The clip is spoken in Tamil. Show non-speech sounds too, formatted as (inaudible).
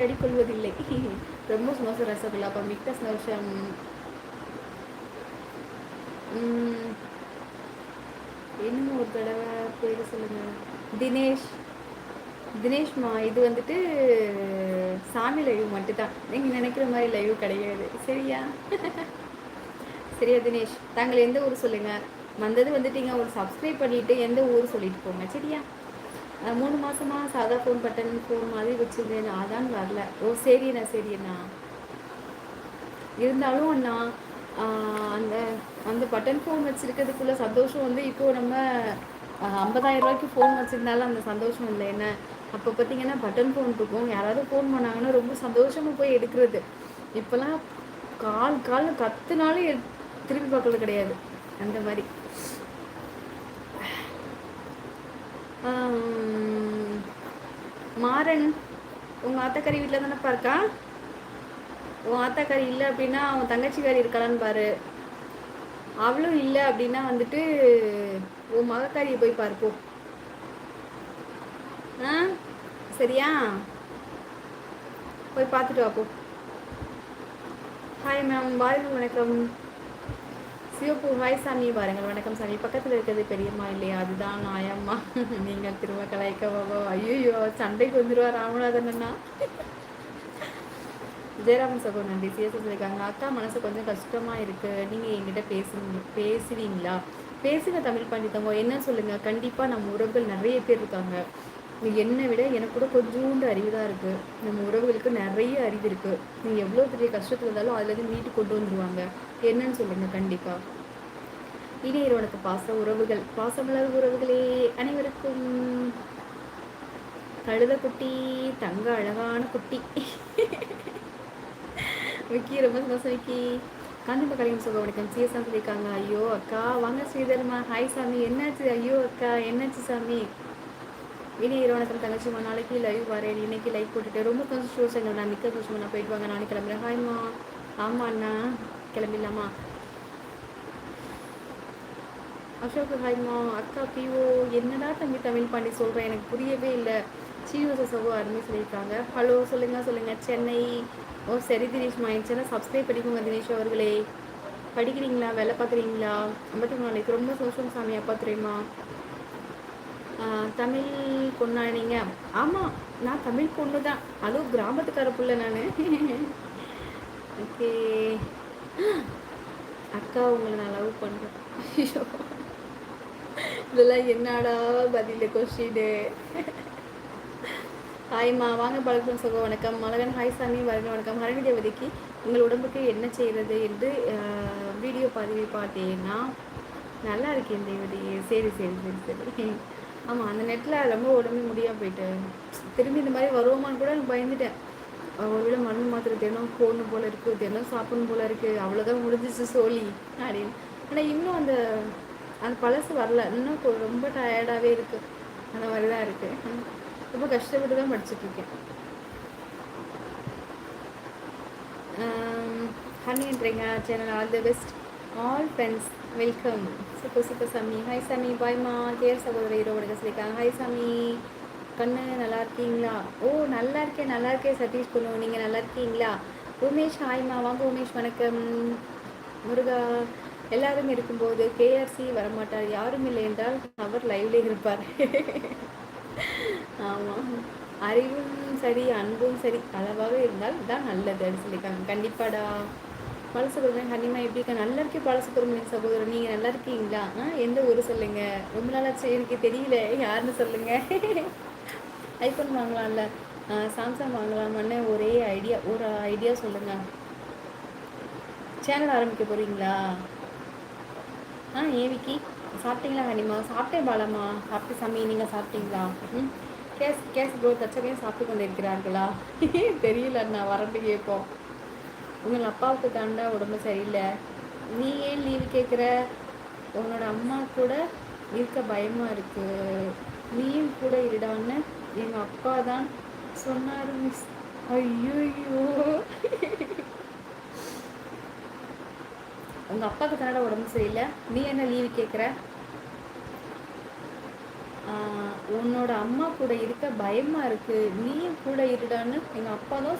தேடிக்கொள்வதில்லை ரொம்ப சந்தோஷம் ரசகுல்லா அப்போ மிக்க சந்தோஷம் இன்னும் ஒரு தடவை பேர் சொல்லுங்க. தினேஷ். தினேஷ்மா இது வந்துட்டு சாமி லைவ் மட்டும்தான். நீங்கள் நினைக்கிற மாதிரி லைவ் கிடையாது. சரியா? சரியா தினேஷ்? தாங்கள் எந்த ஊர் சொல்லுங்கள் வந்தது வந்துட்டீங்க. ஒரு சப்ஸ்கிரைப் பண்ணிவிட்டு எந்த ஊர் சொல்லிட்டு போங்க. சரியா? மூணு மாதமாக சாதா ஃபோன் பட்டன் ஃபோன் மாதிரி வச்சுருந்தேன். அதான் வரல. ஓ சரிண்ணா சரிண்ணா இருந்தாலும் அண்ணா அந்த அந்த பட்டன் ஃபோன் வச்சுருக்கிறதுக்குள்ள சந்தோஷம் வந்து இப்போது நம்ம ஐம்பதாயிரம் ரூபாய்க்கு ஃபோன் வச்சுருந்தாலும் அந்த சந்தோஷம் இல்லை. என்ன? அப்போ பார்த்தீங்கன்னா பட்டன் ஃபோன் இருக்கும். யாராவது ஃபோன் பண்ணாங்கன்னா ரொம்ப சந்தோஷமாக போய் எடுக்கிறது. இப்போல்லாம் கால் கால் கத்துனாலும் திரும்பி பார்க்கறது கிடையாது. அந்த மாதிரி. மாறன் உங்கள் ஆத்தக்கறி வீட்டில் தானேப்பா இருக்கான் உன் ஆத்தாக்காரி இல்லை அப்படின்னா அவன் தங்கச்சிக்காரி இருக்காளான்னு பாரு. அவளும் இல்லை அப்படின்னா வந்துட்டு உன் மகக்காரியை போய் பார்ப்போம் ஆ? சரியா? போய் பார்த்துட்டு வாப்போ ஹாய் மேம் வாழ்க வணக்கம். சிவப்பு ஹாய் சாமி பாருங்கள் வணக்கம் சாமி. பக்கத்தில் இருக்கிறது பெரியம்மா இல்லையா? அதுதான் நாயம்மா. நீங்கள் திரும்ப கலாய்க்க பாபா ஐயோ சண்டைக்கு வந்துடுவா ராமநாதன் அண்ணா. ஜெயராமன் சகோ நன்றி. சிஎஸ் அக்கா மனசு கொஞ்சம் கஷ்டமாக இருக்குது நீங்கள் என்கிட்ட பேசு பேசுவீங்களா? பேசுங்க தமிழ் பண்டிதமோ என்ன சொல்லுங்கள் கண்டிப்பாக நம்ம உறவுகள் நிறைய பேர் இருக்காங்க. என்னை விட எனக்கு கூட கொஞ்சோண்டு அறிவு தான் இருக்குது நம்ம உறவுகளுக்கு நிறைய அறிவு இருக்குது நீங்கள் எவ்வளோ பெரிய கஷ்டத்தில் இருந்தாலும் அதுலேருந்து மீட்டு கொண்டு வந்துடுவாங்க என்னன்னு சொல்லுங்கள் கண்டிப்பாக இனி உனக்கு பாச உறவுகள். பாசமலர் உறவுகளே அனைவருக்கும். கழுத குட்டி தங்க அழகான குட்டி. விக்கி ரொம்ப சந்தோஷம் விக்கி. காந்திம கலைஞர் சுக வணக்கம். சிஎஸ்ஆம் சொல்லியிருக்காங்க ஐயோ அக்கா. வாங்க ஸ்ரீதர்மா. ஹாய் சாமி. என்னாச்சு? ஐயோ அக்கா. என்னாச்சு சாமி? இனி இரவணக்கம் தங்கச்சி நாளைக்கு லைவ் வரேன். இன்னைக்கு லைவ் போட்டுட்டு ரொம்ப கொஞ்சம் ஷோஸ் எங்கள் மிக்க கொஞ்சம் நான் போயிட்டு வாங்க. நாளைக்கு கிளம்புறேன். ஹாய்மா ஆமா அண்ணா. கிளம்பிடலாமா? அசோக் ஹாய்மா அக்கா பிஓ என்னடா தம்பி தமிழ் பாண்டி சொல்கிறேன் எனக்கு புரியவே இல்லை. சீவச சகோ அருமை சொல்லியிருக்காங்க. ஹலோ சொல்லுங்கள் சொல்லுங்கள் சென்னை. ஓ சரி தினேஷ்மா என் சேனல் சப்ஸ்கிரைப் பண்ணிக்கோங்க தினேஷ் அவர்களே. படிக்கிறீங்களா? வேலை பார்க்குறீங்களா? ஐம்பத்தி நாளைக்கு ரொம்ப சோஷம் சாமி. அப்பா தமிழ் பொண்ணானீங்க ஆமாம் நான் தமிழ் பொண்ணு தான் அதுவும் கிராமத்துக்கார புள்ள நான். ஓகே. அக்கா உங்களை நான் லவ் பண்ணுறேன் இதெல்லாம் என்னடா பதில் கொஸ்டின் ஹாய்மா வாங்க பழக்கம் சகோ வணக்கம். மலகன் ஹாய் சாமி வருக வணக்கம். ஹரணி தேவதிக்கு உங்கள் உடம்புக்கு என்ன செய்கிறது என்று வீடியோ பதிவு பார்த்தேன்னா நல்லா இருக்கேன் தேவதையே. சரி சரி சரி சரி. ஆமாம் அந்த நெட்டில் ரொம்ப உடம்பு முடியாமல் போயிட்டு. திரும்பி இந்த மாதிரி வருவோமான்னு கூட எனக்கு பயந்துட்டேன். ஒருவேளை மருந்து மாத்திரை தினம் போடணும் போல் இருக்குது தினம் சாப்பிடணும் போல் இருக்குது அவ்வளோதான் முடிஞ்சிச்சு சோழி அப்படின்னு. ஆனால் இன்னும் அந்த அந்த பழசு வரல. இன்னும் ரொம்ப டயர்டாகவே இருக்குது அந்த மாதிரி தான் இருக்குது ரொம்ப கஷ்டப்பட்டு தான் படிச்சுட்ருக்கேன் ஹனின்றீங்க channel all the best all friends welcome chip super சாமி ஹாய் சாமி பாய்மா தேர் சகோதர ஈரோடு சொல்லியிருக்காங்க ஹாய் சாமி கண்ணு நல்லா இருக்கீங்களா ஓ நல்லா இருக்கேன் நல்லா இருக்கேன் சதீஷ் பொண்ணு நீங்கள் நல்லா இருக்கீங்களா உமேஷ் ஹாய்மா வாங்க உமேஷ் வணக்கம். முருகா எல்லாரும் இருக்கும்போது கேஆர்சி வரமாட்டார். யாரும் இல்லை என்றால் அவர் லைவ்ல இருப்பார். ஆமாம் அறிவும் சரி அன்பும் சரி அளவாக இருந்தால் தான் நல்லது அப்படின்னு சொல்லியிருக்காங்க. கண்டிப்பாடா. பாலசுப்ரமணியன் ஹனிமா எப்படி இருக்கா? நல்லா இருக்கே பாலசுப்ரமணியன் சகோதரர். நீங்கள் நல்லா இருக்கீங்களா? ஆ எந்த ஊர் சொல்லுங்க? ரொம்ப நாளாச்சு எனக்கு தெரியல. யாருன்னு சொல்லுங்க. ஐஃபோன் வாங்கலாம்ல. சாம்சங் வாங்கலாமான்னு ஒரே ஐடியா ஒரு ஐடியா சொல்லுங்க. சேனல் ஆரம்பிக்க போறீங்களா? ஆ ஏவிக்கி சாப்பிட்டீங்களா ஹனிமா? சாப்பிட்டேன் பாலம்மா. சாப்பிட்டு சாமி நீங்கள் சாப்பிட்டீங்களா? ம். கேஸ் கேஸ் ப்ரோ தச்சகையும் சாப்பிட்டு கொண்டு இருக்கிறார்களா (laughs) தெரியல அண்ணா வரண்டு கேட்போம். உங்கள் அப்பாவுக்கு தாண்டா உடம்பு சரியில்லை. நீ ஏன் லீவு கேட்குற உன்னோட அம்மா கூட இருக்க பயமாக இருக்குது நீயும் கூட இருடான்னு எங்கள் அப்பா தான் சொன்னார் மிஸ் ஐயோ உங்கள் அப்பாவுக்கு தானடா உடம்பு சரியில்லை. நீ என்ன லீவு கேட்குற உன்னோட அம்மா கூட இருக்க பயமாக இருக்குது நீயும் கூட இருடான்னு எங்கள் அப்பா தான்